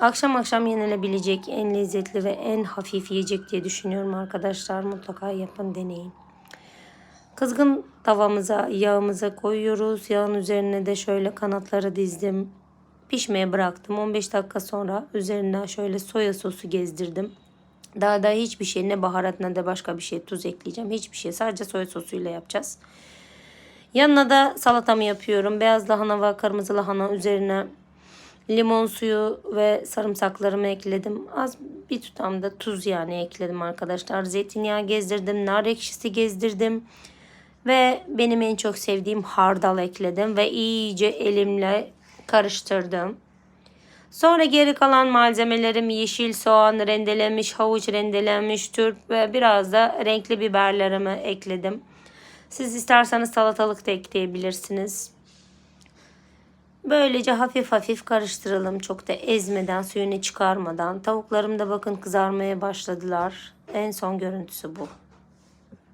Akşam akşam yenilebilecek en lezzetli ve en hafif yiyecek diye düşünüyorum arkadaşlar. Mutlaka yapın deneyin. Kızgın tavamıza yağımıza koyuyoruz. Yağın üzerine de şöyle kanatları dizdim. Pişmeye bıraktım. 15 dakika sonra üzerine şöyle soya sosu gezdirdim. Daha da hiçbir şey ne baharat ne de başka bir şey tuz ekleyeceğim. Hiçbir şey sadece soya sosuyla yapacağız. Yanına da salatamı yapıyorum. Beyaz lahana ve kırmızı lahana üzerine limon suyu ve sarımsaklarımı ekledim. Az bir tutam da tuz yani ekledim arkadaşlar. Zeytinyağı gezdirdim. Nar ekşisi gezdirdim. Ve benim en çok sevdiğim hardal ekledim. Ve iyice elimle karıştırdım. Sonra geri kalan malzemelerim yeşil soğan rendelenmiş, havuç rendelenmiş, turp ve biraz da renkli biberlerimi ekledim. Siz isterseniz salatalık da ekleyebilirsiniz. Böylece hafif hafif karıştıralım. Çok da ezmeden, suyunu çıkarmadan. Tavuklarım da bakın kızarmaya başladılar. En son görüntüsü bu.